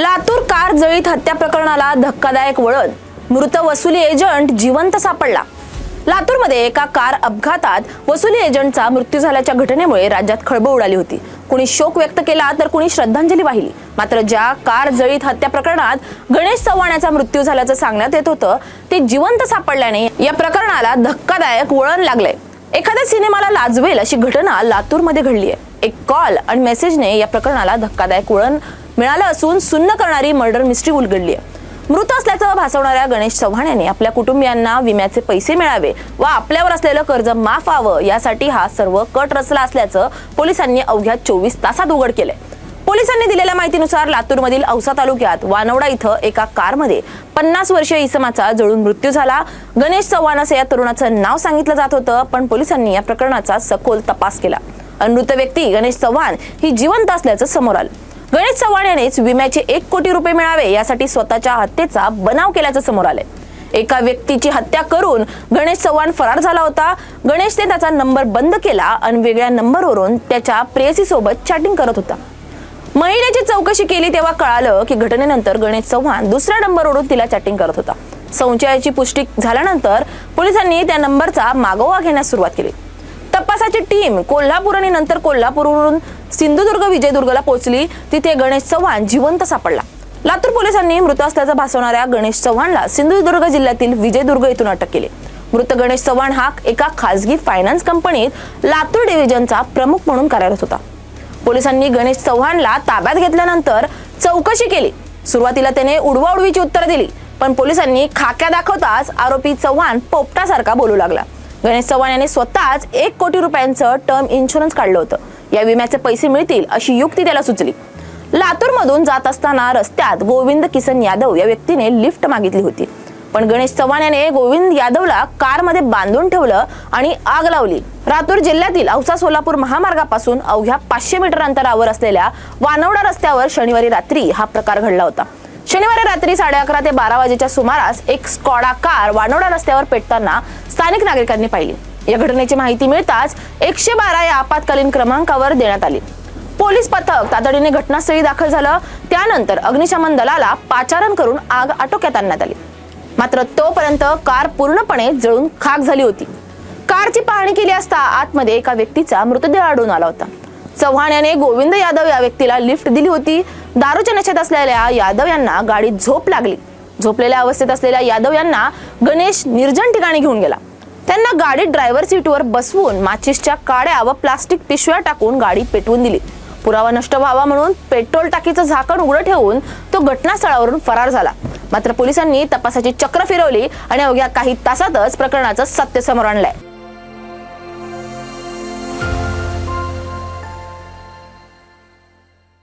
Latur car जळीत हत्या प्रकरणाला धक्कादायक वळण. मृत वसुली एजंट जिवंत सापडला. लातूरमध्ये एका कार अपघातात वसुली एजंटचा मृत्यू झाल्याच्या घटनेमुळे राज्यात खळबळ उडाली होती. कुणी शोक व्यक्त केला तर कुणी श्रद्धांजली वाहिली. मात्र ज्या कार जळीत हत्या प्रकरणात गणेश चव्हाणाचा मृत्यू झाल्याचं सांगण्यात येत होतं ते जिवंत सापडल्याने या प्रकरणाला धक्कादायक वळण लागलंय. एखाद्या सिनेमाला लाजवेल अशी घटना लातूरमध्ये घडली आहे एक कॉल आणि मेसेजने या प्रकरणाला धक्कादायक वळण मिळालं असून सुन्न करणारी मर्डर मिस्ट्री उलगडली आहे मृत असल्याचं भासवणाऱ्या गणेश चव्हाण यांनी आपल्या कुटुंबियांना विम्याचे पैसे मिळावे व आपल्यावर असलेलं कर्ज माफ व्हावं यासाठी हा सर्व कट रचला असल्याचं पोलिसांनी अवघ्या चोवीस तासात उघड केलंय. पोलिसांनी दिलेल्या माहितीनुसार लातूरमधील औसा तालुक्यात वानवडा इथं एका कारमध्ये पन्नास वर्षीय इसमाचा जळून मृत्यू झाला. गणेश चव्हाण असं या तरुणाचं नाव सांगितलं जात होतं पण पोलिसांनी या प्रकरणाचा सखोल तपास केला. आणि मृत व्यक्ती गणेश चव्हाण ही जिवंत असल्याचं समोर आलं. गणेश चव्हाण यानेच विम्याचे एक कोटी रुपये मिळावे यासाठी स्वतःच्या हत्येचा बनाव केल्याचं समोर आलंय. एका व्यक्तीची हत्या करून गणेश चव्हाण फरार झाला होता. गणेशने त्याचा नंबर बंद केला आणि वेगळ्या नंबरवरून त्याच्या प्रेयसीसोबत चॅटिंग करत होता. महिलेची चौकशी केली तेव्हा कळालं की घटनेनंतर गणेश चव्हाण दुसऱ्या नंबरवरून तिला चॅटिंग करत होता. संशयाची पुष्टी झाल्यानंतर पोलिसांनी त्या नंबरचा मागोवा घेण्यास सुरुवात केली. तपासाची टीम कोल्हापूर आणि नंतर कोल्हापूरवरून सिंधुदुर्ग विजयदुर्गला पोहोचली. तिथे गणेश चव्हाण जिवंत सापडला. लातूर पोलिसांनी मृत असल्याचं भासवणाऱ्या गणेश चव्हाणला सिंधुदुर्ग जिल्ह्यातील विजयदुर्ग येथून अटक केली. मृत गणेश चव्हाण हा एका खासगी फायनान्स कंपनीत लातूर डिव्हिजनचा प्रमुख म्हणून कार्यरत होता. पोलिसांनी गणेश चव्हाणला ताब्यात घेतल्यानंतर चौकशी केली. सुरुवातीला त्याने उडवाउडवीची उत्तरं दिली पण पोलिसांनी खाक्या दाखवताच आरोपी चव्हाण पोपटासारखा बोलू लागला. गणेश चव्हाण याने स्वतःच एक कोटी रुपयांचं टर्म इन्शुरन्स काढलं होतं. या विम्याचे पैसे मिळतील अशी युक्ती त्याला सुचली. लातूर मधून जात असताना रस्त्यात गोविंद किसन यादव या व्यक्तीने लिफ्ट मागितली होती. पण गणेश चव्हाण याने गोविंद यादवला कारमध्ये बांधून ठेवलं आणि आग लावली. लातूर जिल्ह्यातील औसा सोलापूर महामार्गापासून अवघ्या पाचशे मीटर अंतरावर असलेल्या वानवडा रस्त्यावर शनिवारी रात्री हा प्रकार घडला होता. शनिवारी रात्री साडे अकरा ते बारा वाजेच्या सुमारास एक स्कॉडा कार वानवडा रस्त्यावर पेटताना स्थानिक नागरिकांनी पाहिली. या घटनेची माहिती मिळताच एकशे बारा या आपत्कालीन क्रमांकावर देण्यात आली. पोलीस पथक तातडीने घटनास्थळी दाखल झालं. त्यानंतर अग्निशमन दलाला पाचारण करून आग आटोक्यात आणण्यात आली. मात्र तोपर्यंत कार पूर्णपणे जळून खाक झाली होती. कारची पाहणी केली असता आतमध्ये एका व्यक्तीचा मृतदेह आढळून आला होता. चव्हाण याने गोविंद यादव या व्यक्तीला लिफ्ट दिली होती. दारूच्या नशेत असलेल्या यादव यांना गाडीत झोप लागली. झोपलेल्या अवस्थेत असलेल्या यादव यांना गणेश निर्जन ठिकाणी घेऊन गेला. त्यांना गाडीत ड्रायव्हर सीटवर बसवून माचीसच्या काड्या व प्लास्टिक पिशव्या टाकून गाडी पेटवून दिली. पुरावा नष्ट व्हावा म्हणून पेट्रोल टाकीचं झाकण उघडं ठेवून तो घटनास्थळावरून फरार झाला. मात्र पोलिसांनी तपासाची चक्र फिरवली आणि अवघ्या काही तासातच प्रकरणाचं सत्य समोर आणलंय.